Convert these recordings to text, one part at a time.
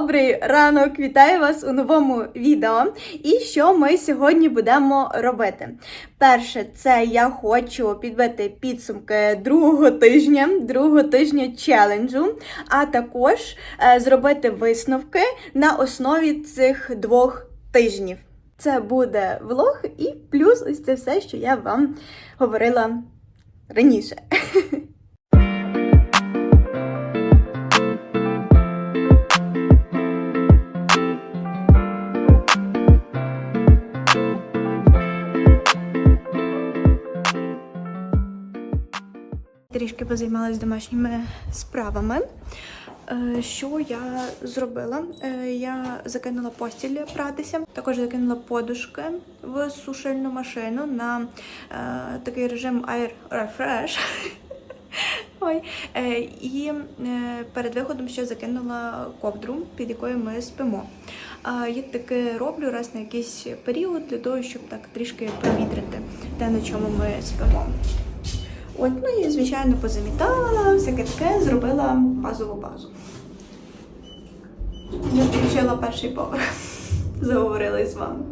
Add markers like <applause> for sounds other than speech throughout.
Добрий ранок! Вітаю вас у новому відео. І що ми сьогодні будемо робити? Перше, це я хочу підбити підсумки другого тижня, другого тижня челенджу, а також е, зробити висновки на основі цих двох тижнів. Це буде влог і плюс ось це все, що я вам говорила раніше. <laughs> Трішки позаймалась домашніми справами. Е, Що я зробила? Е, Я закинула постіль пратися, також закинула подушки в сушильну машину на е, такий режим Air Refresh. <laughs> Ой, і перед виходом ще закинула ковдру, під якою ми спимо. Я таке роблю раз на якийсь період для того, щоб так трішки провітрити те, на чому ми спимо. От, ну і звичайно позамітала, всяке таке, зробила базову базу. Я включила перший поверх. <laughs> Заговорила з вами.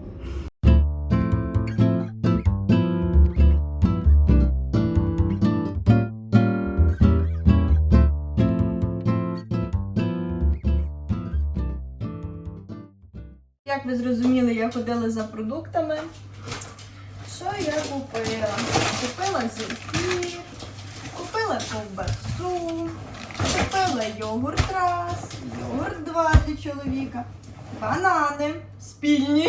Як ви зрозуміли, я ходила за продуктами. Що я купила? Купила зефір, купила ковбасу, купила йогурт раз, йогурт два для чоловіка, банани спільні.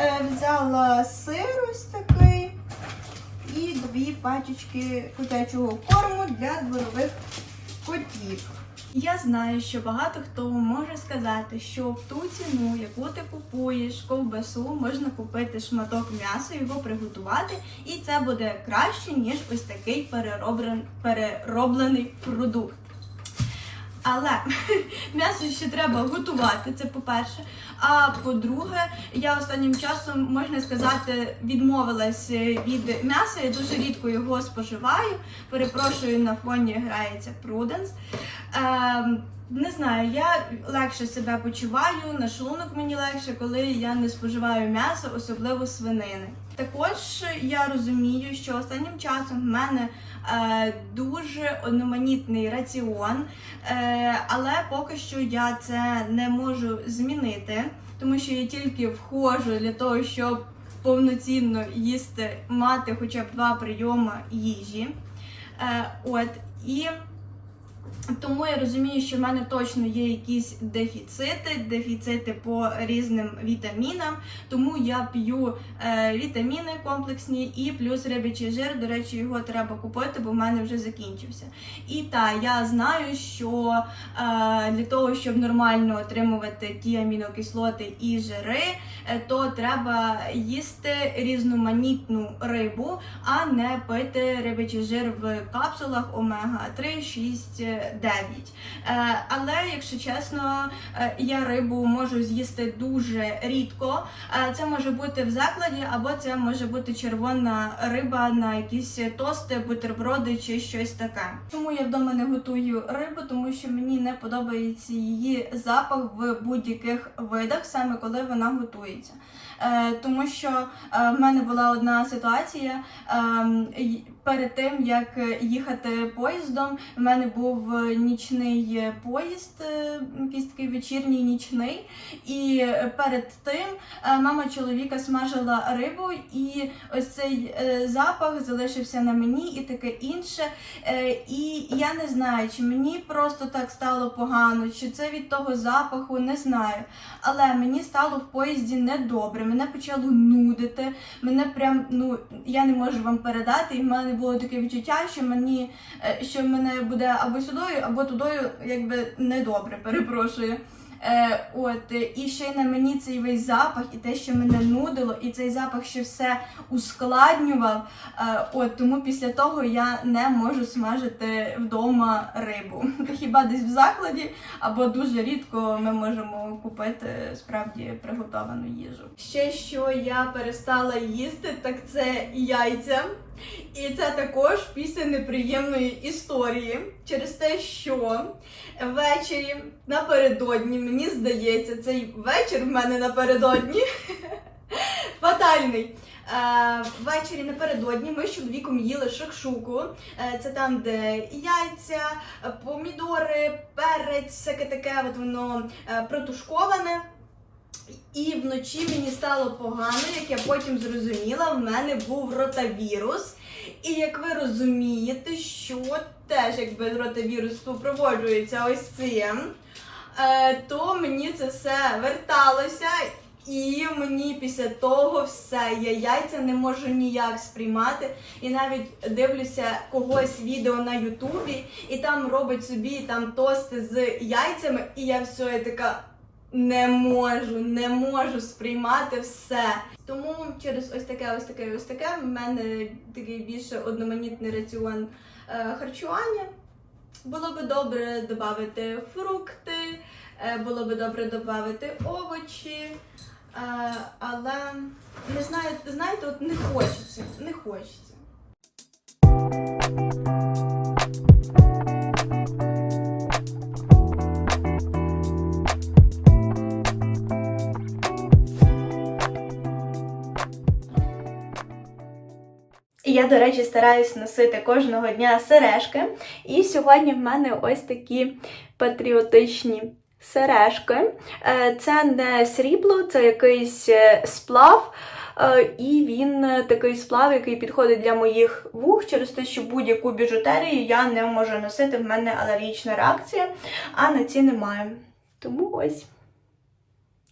Е, Взяла сир ось такий і дві пачечки котячого корму для дворових котів. Я знаю, що багато хто може сказати, що в ту ціну, яку ти купуєш ковбасу, можна купити шматок м'яса, його приготувати, і це буде краще, ніж ось такий перероблен, перероблений продукт. Але <laughs> м'ясо ще треба готувати, це по-перше. А по-друге, я останнім часом, можна сказати, відмовилась від м'яса. Я дуже рідко його споживаю. Перепрошую, на фоні грається Пруденс. Ем, не знаю, я легше себе почуваю, на шлунок мені легше, коли я не споживаю м'ясо, особливо свинини. Також я розумію, що останнім часом в мене е, дуже одноманітний раціон, е, але поки що я це не можу змінити, тому що я тільки входжу для того, щоб повноцінно їсти, мати хоча б два прийоми їжі. Е, от і. Тому я розумію, що в мене точно є якісь дефіцити, дефіцити по різним вітамінам. Тому я п'ю е, вітаміни комплексні і плюс рибячий жир. До речі, його треба купити, бо в мене вже закінчився. І так, я знаю, що е, для того, щоб нормально отримувати ті амінокислоти і жири, е, то треба їсти різноманітну рибу, а не пити рибячий жир в капсулах омега 3, 6, 9. Е, Але, якщо чесно, е, я рибу можу з'їсти дуже рідко. Е, Це може бути в закладі, або це може бути червона риба на якісь тости, бутерброди чи щось таке. Тому я вдома не готую рибу, тому що мені не подобається її запах в будь-яких видах, саме коли вона готується. Е, Тому що е, в мене була одна ситуація. ем, Перед тим як їхати поїздом, в мене був нічний поїзд, е, якийсь такий вечірній нічний. І перед тим е, мама чоловіка смажила рибу, і ось цей е, запах залишився на мені і таке інше. Е, І я не знаю, чи мені просто так стало погано, чи це від того запаху, не знаю. Але мені стало в поїзді недобре, мене почало нудити. Мене прям, ну я не можу вам передати, і в мене було таке відчуття, що мені е, що мене буде або сюдою, або тудою, якби недобре, перепрошую. Е, от, е, і ще й на мені цей весь запах, і те, що мене нудило, і цей запах ще все ускладнював. Е, от, тому після того я не можу смажити вдома рибу. <laughs> Хіба десь в закладі, або дуже рідко ми можемо купити справді приготовану їжу. Ще що я перестала їсти, так це яйця. І це також після неприємної історії через те, що ввечері напередодні, мені здається, цей вечір в мене напередодні <laughs> фатальний. Е, ввечері напередодні ми з чоловіком їли шакшуку. Е, це там, де яйця, помідори, перець, всяке таке, от воно е, протушковане. І вночі мені стало погано, як я потім зрозуміла, в мене був ротавірус. І як ви розумієте, що теж якби ротавірус супроводжується ось цим, е, то мені це все верталося. І мені після того все, я яйця не можу ніяк сприймати. І навіть дивлюся когось відео на Ютубі, і там робить собі там тости з яйцями, і я все я така не можу, не можу сприймати все. Тому через ось таке, ось таке, ось таке в мене такий більше одноманітний раціон е, харчування. Було би добре додати фрукти, е, було би добре додати овочі. Е, але не знаю, знаєте, от не хочеться, не хочеться. Я, до речі, стараюсь носити кожного дня сережки. І сьогодні в мене ось такі патріотичні сережки. Е, Це не срібло, це якийсь е, сплав. Е, І він такий сплав, який підходить для моїх вух, через те, що будь-яку біжутерію я не можу носити, в мене алергічна реакція, а на ці немає. Тому ось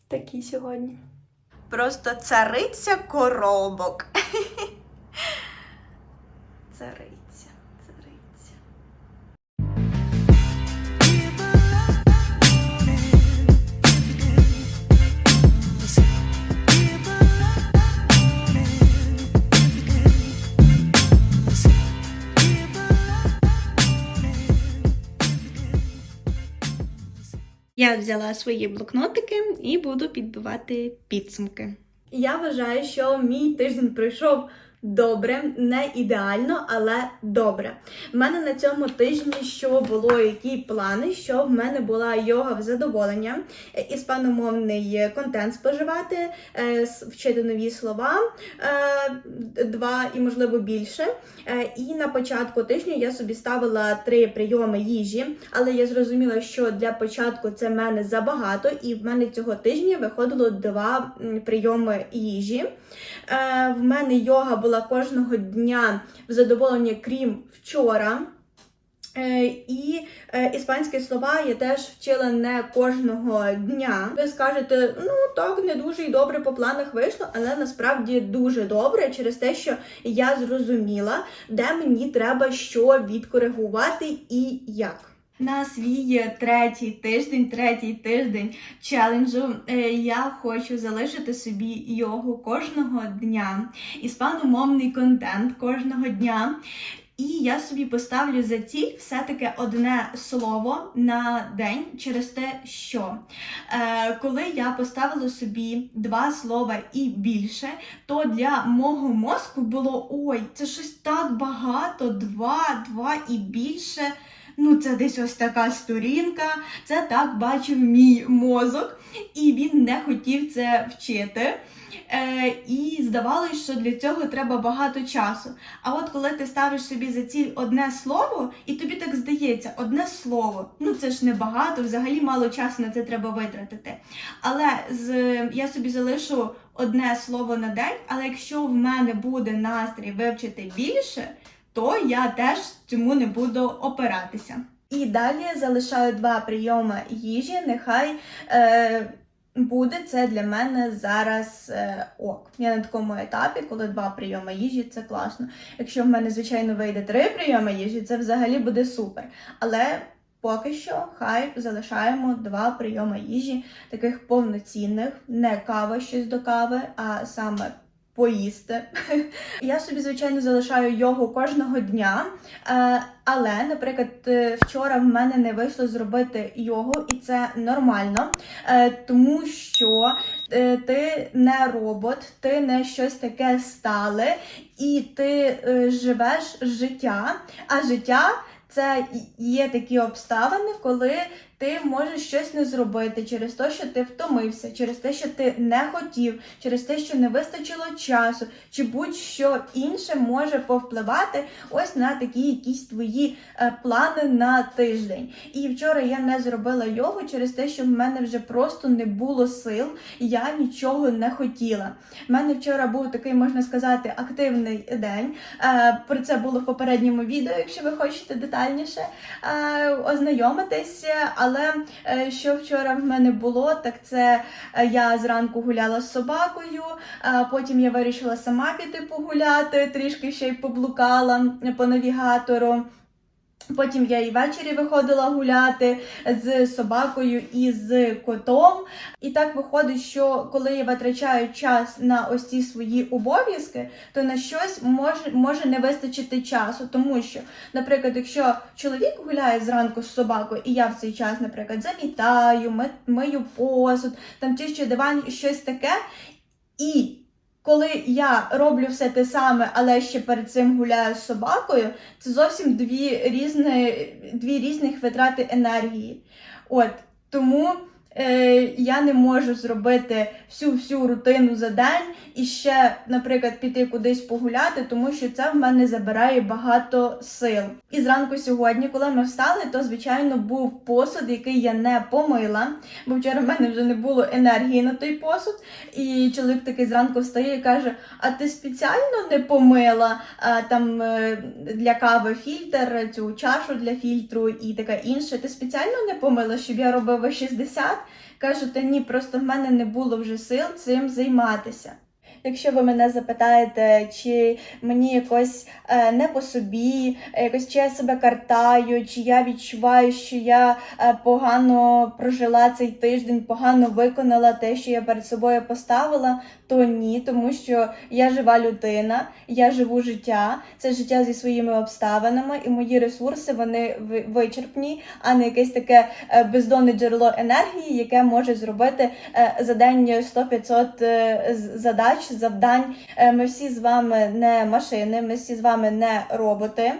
такі сьогодні. Просто цариця коробок. <laughs> Цариця, цариця. Я взяла свої блокнотики і буду підбивати підсумки. Я вважаю, що мій тиждень пройшов добре, не ідеально, але добре. В мене на цьому тижні що було, які плани, що в мене була йога в задоволення, іспаномовний контент споживати, е, вчити нові слова, е, два і можливо більше. Е, І на початку тижня я собі ставила три прийоми їжі, але я зрозуміла, що для початку це в мене забагато, і в мене цього тижня виходило два прийоми їжі. Е, В мене йога була кожного дня в задоволення, крім вчора. Е, І е, іспанські слова я теж вчила не кожного дня. Ви скажете, ну так, не дуже і добре по планах вийшло, але насправді дуже добре через те, що я зрозуміла, де мені треба що відкоригувати і як. На свій третій тиждень, третій тиждень челенджу е, я хочу залишити собі йогу кожного дня, іспаномовний контент кожного дня. І я собі поставлю за ціль все-таки одне слово на день через те, що е, коли я поставила собі два слова і більше, то для мого мозку було ой, це щось так багато, два, два і більше. Ну, це десь ось така сторінка, це так бачив мій мозок, і він не хотів це вчити. Е, і здавалось, що для цього треба багато часу. А от коли ти ставиш собі за ціль одне слово, і тобі так здається, одне слово, ну це ж не багато, взагалі мало часу на це треба витратити. Але з, я собі залишу одне слово на день, але якщо в мене буде настрій вивчити більше, то я теж цьому не буду опиратися. І далі залишаю два прийоми їжі. Нехай е, буде це для мене зараз е, ок. Я на такому етапі, коли два прийоми їжі, це класно. Якщо в мене, звичайно, вийде три прийоми їжі, це взагалі буде супер. Але поки що хай залишаємо два прийоми їжі, таких повноцінних, не кава щось до кави, а саме поїсти. <laughs> Я собі, звичайно, залишаю йогу кожного дня. Е, але, наприклад, е, вчора в мене не вийшло зробити йогу, і це нормально, е, тому що ти не робот, ти не щось таке стале, і ти живеш життя, а життя. Це є такі обставини, коли ти можеш щось не зробити через те, що ти втомився, через те, що ти не хотів, через те, що не вистачило часу, чи будь-що інше може повпливати ось на такі якісь твої е, плани на тиждень. І вчора я не зробила йогу через те, що в мене вже просто не було сил, я нічого не хотіла. У мене вчора був такий, можна сказати, активний день. Е, Про це було в попередньому відео, якщо ви хочете детальніше е, ознайомитись. Але е, що вчора в мене було, так це е, я зранку гуляла з собакою, а потім я вирішила сама піти погуляти, трішки ще й поблукала по навігатору. Потім я і ввечері виходила гуляти з собакою і з котом. І так виходить, що коли я витрачаю час на ось ці свої обов'язки, то на щось може, може не вистачити часу. Тому що, наприклад, якщо чоловік гуляє зранку з собакою, і я в цей час, наприклад, замітаю, ми- мию посуд, там чищу диван, щось таке. І коли я роблю все те саме, але ще перед цим гуляю з собакою, це зовсім дві різні, дві різних витрати енергії. От тому я не можу зробити всю всю рутину за день і ще, наприклад, піти кудись погуляти, тому що це в мене забирає багато сил. І зранку сьогодні, коли ми встали, то звичайно був посуд, який я не помила, бо вчора в мене вже не було енергії на той посуд. І чоловік такий зранку встає і каже: А ти спеціально не помила а, там е, для кави фільтр, цю чашу для фільтру і таке інше. Ти спеціально не помила, щоб я робила 60? Кажу, та ні, просто в мене не було вже сил цим займатися. Якщо ви мене запитаєте, чи мені якось е, не по собі, якось чи я себе картаю, чи я відчуваю, що я е, погано прожила цей тиждень, погано виконала те, що я перед собою поставила, то ні, тому що я жива людина, я живу життя, це життя зі своїми обставинами, і мої ресурси вони ви- вичерпні, а не якесь таке е, бездонне джерело енергії, яке може зробити е, за день 100-500 е, задач, завдань. Ми всі з вами не машини, ми всі з вами не роботи,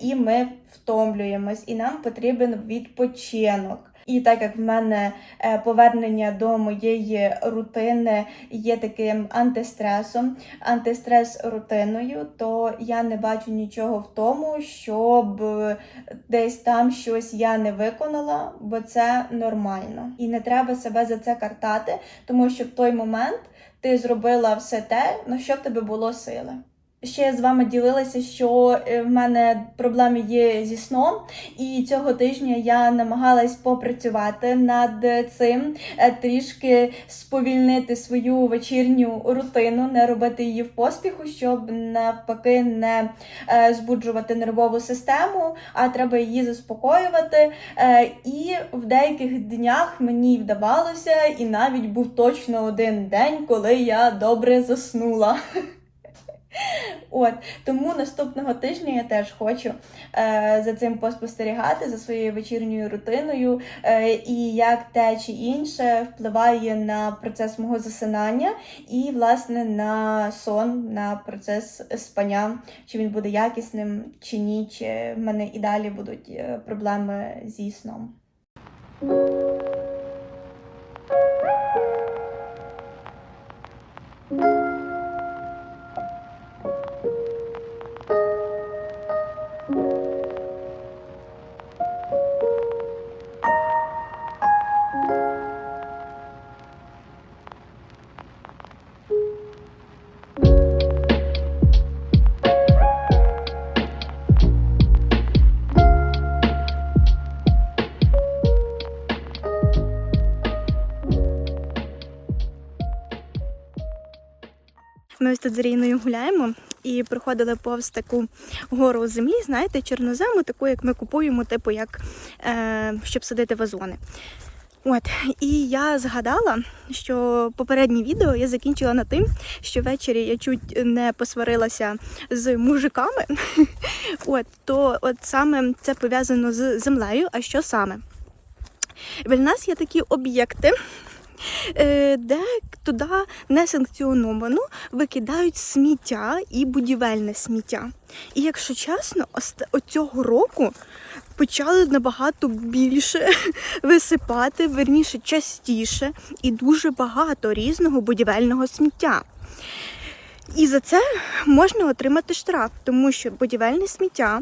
і ми втомлюємось, і нам потрібен відпочинок. І так як в мене е, повернення до моєї рутини є таким антистресом, антистрес рутиною, то я не бачу нічого в тому, щоб десь там щось я не виконала, бо це нормально. І не треба себе за це картати, тому що в той момент ти зробила все те, на що в тебе було сили. Ще з вами ділилася, що е, в мене проблеми є зі сном, і цього тижня я намагалась попрацювати над цим, е, трішки сповільнити свою вечірню рутину, не робити її в поспіху, щоб навпаки не е, збуджувати нервову систему, а треба її заспокоювати. І в деяких днях мені вдавалося, і навіть був точно один день, коли я добре заснула. <laughs> От тому наступного тижня я теж хочу е, за цим поспостерігати, за своєю вечірньою рутиною, е, і як те чи інше впливає на процес мого засинання і, власне, на сон, на процес спання, чи він буде якісним чи ні, чи в мене і далі будуть е, проблеми зі сном. Ми тут з Ріною гуляємо і проходили повз таку гору землі, знаєте, чорнозему, таку, як ми купуємо, типу, як е, щоб садити вазони. От, і я згадала, що попереднє відео я закінчила на тим, що ввечері я чуть не посварилася з мужиками. <laughs> От, то от саме це пов'язано з землею. А що саме? Біля нас є такі об'єкти, де туди несанкціоновано викидають сміття і будівельне сміття. І якщо чесно, цього року почали набагато більше <laughs> висипати, верніше частіше і дуже багато різного будівельного сміття. І за це можна отримати штраф, тому що будівельне сміття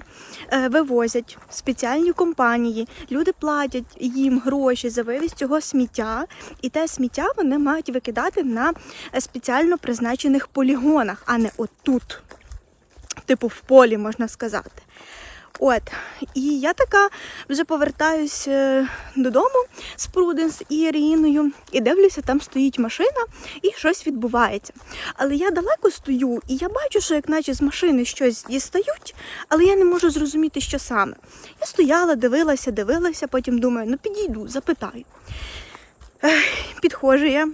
е, вивозять спеціальні компанії, люди платять їм гроші за вивіз цього сміття, і те сміття вони мають викидати на е, спеціально призначених полігонах, а не отут, типу в полі, можна сказати. От, і я така вже повертаюсь е, додому з Пруденс і Іриною, і дивлюся, там стоїть машина і щось відбувається. Але я далеко стою, і я бачу, що як наче з машини щось дістають, але я не можу зрозуміти, що саме. Я стояла, дивилася, дивилася, потім думаю, ну підійду, запитаю. Підходжу я.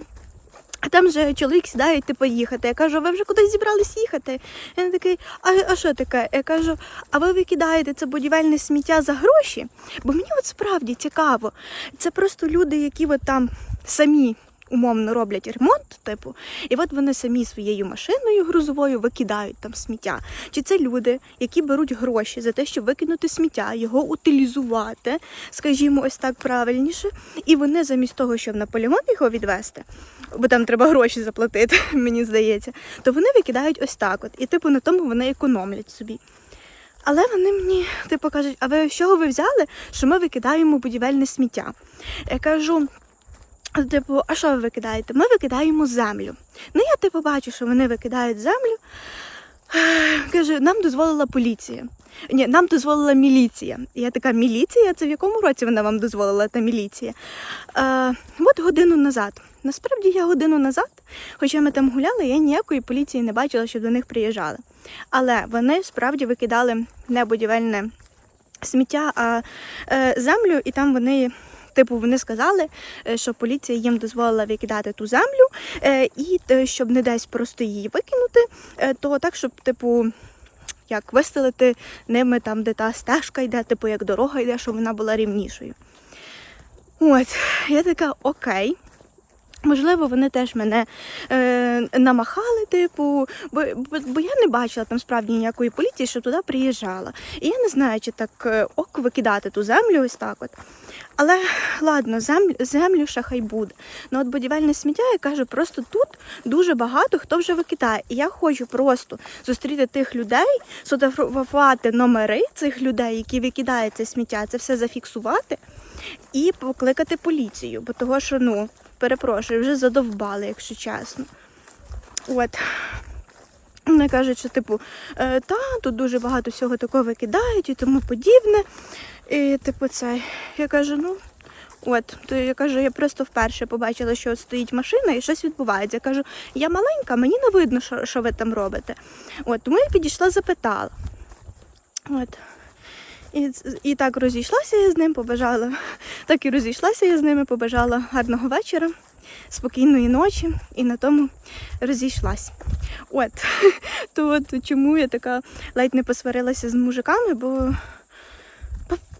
А там же чоловік сідає йти поїхати. Я кажу, ви вже кудись зібрались їхати? Він такий, а, а що таке? Я кажу, а ви викидаєте це будівельне сміття за гроші? Бо мені от справді цікаво. Це просто люди, які от там самі умовно роблять ремонт, типу, і от вони самі своєю машиною грузовою викидають там сміття. Чи це люди, які беруть гроші за те, щоб викинути сміття, його утилізувати, скажімо, ось так правильніше, і вони замість того, щоб на полігон його відвести, бо там треба гроші заплатити, <laughs> мені здається, то вони викидають ось так от. І типу на тому вони економлять собі. Але вони мені типу кажуть, а ви з чого ви взяли, що ми викидаємо будівельне сміття? Я кажу. Типу, а що ви викидаєте? Ми викидаємо землю. Ну, я типу бачу, що вони викидають землю. Каже, нам дозволила поліція. Ні, нам дозволила міліція. І я така, міліція? Це в якому році вона вам дозволила та міліція? Е, от годину назад. Насправді я годину назад, хоча ми там гуляли, я ніякої поліції не бачила, що до них приїжджали. Але вони справді викидали не будівельне сміття, а е, землю, і там вони. Типу, вони сказали, е, що поліція їм дозволила викидати ту землю, е, і е, щоб не десь просто її викинути, то так, щоб, типу, як вистелити ними там, де та стежка йде, типу як дорога йде, щоб вона була рівнішою. От, я така, окей. Можливо, вони теж мене е, намахали, типу, бо, бо, бо я не бачила там справді ніякої поліції, що туди приїжджала. І я не знаю, чи так е, ок викидати ту землю ось так от. Але ладно, землю, землю ще хай буде. Ну от будівельне сміття, я кажу, просто тут дуже багато хто вже викидає. І я хочу просто зустріти тих людей, сфотографувати номери цих людей, які викидають це сміття, це все зафіксувати і покликати поліцію. Бо того, що ну, перепрошую, вже задовбали, якщо чесно. От. Вони кажуть, що типу, е, та, тут дуже багато всього такого викидають і тому подібне. І типу це. Я кажу, ну. От, то я кажу, я просто вперше побачила, що стоїть машина і щось відбувається. Я кажу, я маленька, мені не видно, що, що ви там робите. От, тому я підійшла, запитала. От. І, і так розійшлася я з ним, побажала. <laughs> Так і розійшлася я з ними, побажала гарного вечора, спокійної ночі і на тому розійшлась. От, <laughs> то от чому я така ледь не посварилася з мужиками, бо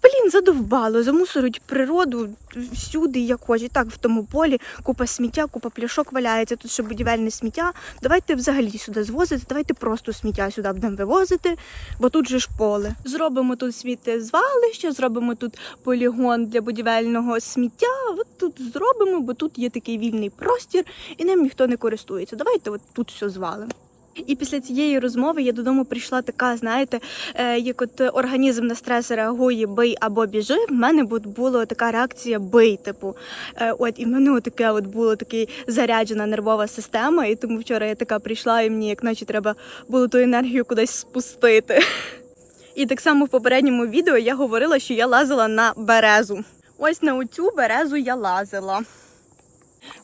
блін, задовбало, замусоруть природу всюди, як хочуть. Так, в тому полі купа сміття, купа пляшок валяється, тут ще будівельне сміття. Давайте взагалі сюди звозити, давайте просто сміття сюди будемо вивозити, бо тут же ж поле. Зробимо тут сміттєзвалище, зробимо тут полігон для будівельного сміття. От тут зробимо, бо тут є такий вільний простір, і ним ніхто не користується. Давайте от тут все звалимо. І після цієї розмови я додому прийшла така, знаєте, е, як от організм на стрес реагує бий або біжи. В мене була така реакція бий, типу. Е, От і в мене таке от було такий заряджена нервова система. І тому вчора я така прийшла, і мені як наче треба було ту енергію кудись спустити. <laughs> І так само в попередньому відео я говорила, що я лазила на березу. Ось на оцю березу я лазила.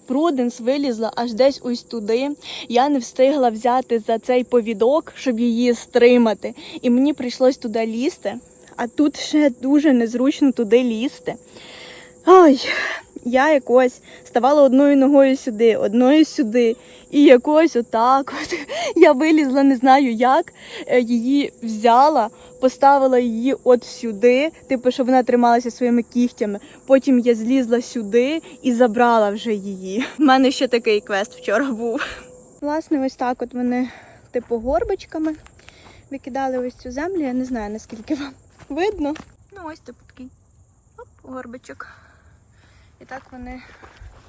Пруденс вилізла аж десь ось туди. Я не встигла взяти за цей повідок, щоб її стримати. І мені прийшлось туди лізти, а тут ще дуже незручно туди лізти. Ой, я якось ставала одною ногою сюди, одною сюди, і якось отак. От. <laughs> Я вилізла, не знаю як, е, її взяла, поставила її от сюди, типу, щоб вона трималася своїми кігтями. Потім я злізла сюди і забрала вже її. <laughs> У мене ще такий квест вчора був. Власне, ось так от вони, типу, горбочками викидали ось цю землю. Я не знаю, наскільки вам <laughs> видно. Ну, ось типу такий оп, горбичок. І так вони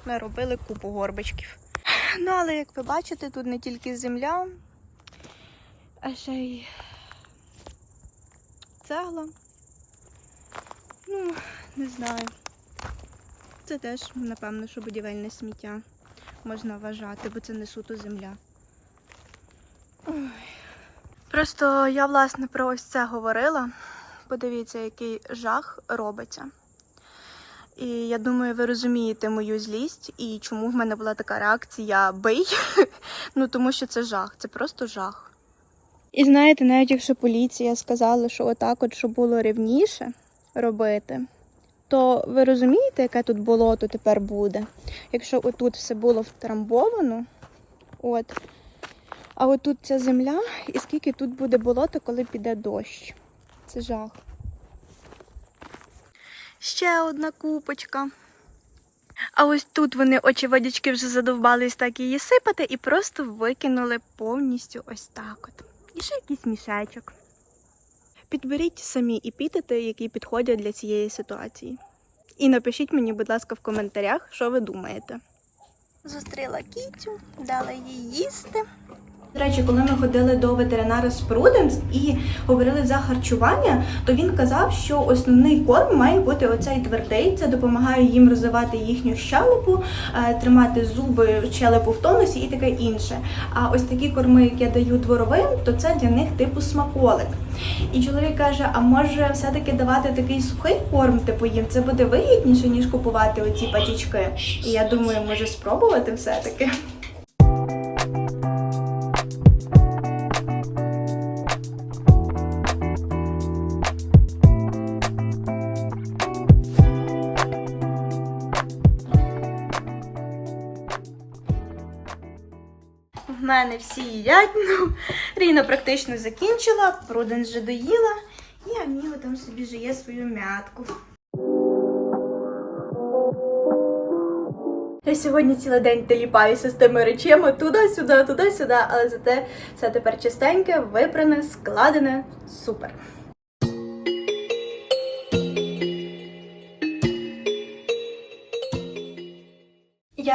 наробили купу горбичків. Ну, але як ви бачите, тут не тільки земля, а ще й цегла. Ну, не знаю. Це теж, напевно, що будівельне сміття можна вважати, бо це не суто земля. Ой. Просто я, власне, про ось це говорила. Подивіться, який жах робиться. І я думаю, ви розумієте мою злість і чому в мене була така реакція бий. <laughs> ну тому що це жах, це просто жах. І знаєте, навіть якщо поліція сказала, що отак, от щоб було рівніше робити, то ви розумієте, яке тут болото тепер буде? Якщо отут все було втрамбовано, от, а отут ця земля, і скільки тут буде болото, коли піде дощ. Це жах. Ще одна купочка. А ось тут вони очевидячки вже задовбались так її сипати і просто викинули повністю ось так от. І ще якийсь мішечок. Підберіть самі епітети, які підходять для цієї ситуації. І напишіть мені, будь ласка, в коментарях, що ви думаєте. Зустріла кітю, дала їй їсти. До речі, коли ми ходили до ветеринара з Пруденс і говорили за харчування, то він казав, що основний корм має бути оцей твердий. Це допомагає їм розвивати їхню щелепу, е, тримати зуби, щелепу в тонусі і таке інше. А ось такі корми, які я даю дворовим, то це для них типу смаколик. І чоловік каже: а може все-таки давати такий сухий корм, типу їм це буде вигідніше, ніж купувати оці патічки. І я думаю, може спробувати все-таки. В мене всі їдять. Ну, Ріна практично закінчила, Пруден вже доїла, і Аміла там собі жиє свою м'ятку. Я сьогодні цілий день теліпаюся з тими речами туди-сюди, туди-сюди, але зате все тепер чистеньке, випране, складене, супер.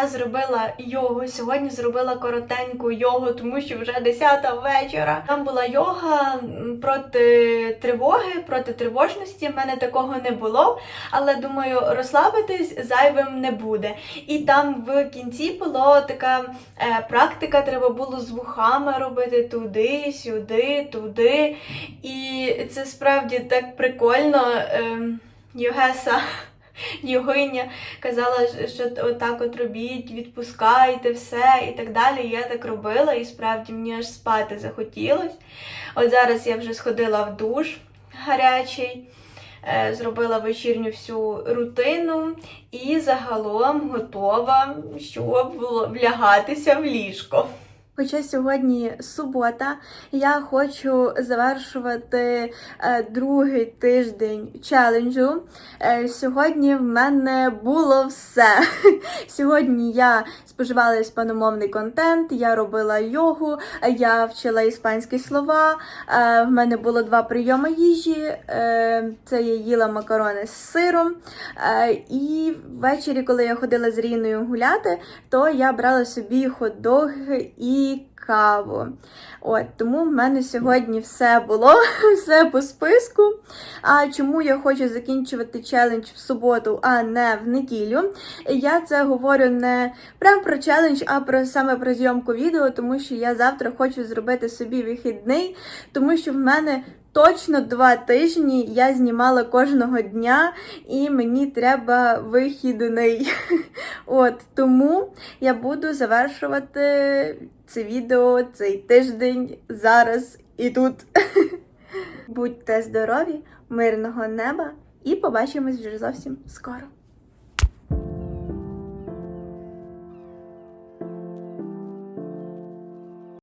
Я зробила йогу. Сьогодні зробила коротеньку йогу, тому що вже 10 вечора. Там була йога проти тривоги, проти тривожності. В мене такого не було, але думаю, розслабитись зайвим не буде. І там в кінці була така е, практика, треба було з вухами робити туди, сюди, туди. І це справді так прикольно. Е, Йогеса йогиня казала, що отак от робіть, відпускайте все і так далі. Я так робила, і справді мені аж спати захотілось. От зараз я вже сходила в душ гарячий, е, зробила вечірню всю рутину і загалом готова, щоб влягатися в ліжко. Хоча сьогодні субота, я хочу завершувати е, другий тиждень челенджу. Е, сьогодні в мене було все. <laughs> Сьогодні я споживала іспаномовний контент, я робила йогу, я вчила іспанські слова. Е, в мене було два прийоми їжі. Це я їла макарони з сиром. І ввечері, коли я ходила з Ріною гуляти, то я брала собі хот-доги і каву. От, тому в мене сьогодні все було, <laughs> все по списку. А чому я хочу закінчувати челендж в суботу, а не в неділю? Я це говорю не прям про челендж, а про саме про зйомку відео, тому що я завтра хочу зробити собі вихідний, тому що в мене. Точно два тижні я знімала кожного дня, і мені треба вихідний. <laughs> От тому я буду завершувати це відео, цей тиждень зараз і тут. <laughs> Будьте здорові, мирного неба і побачимось вже зовсім скоро.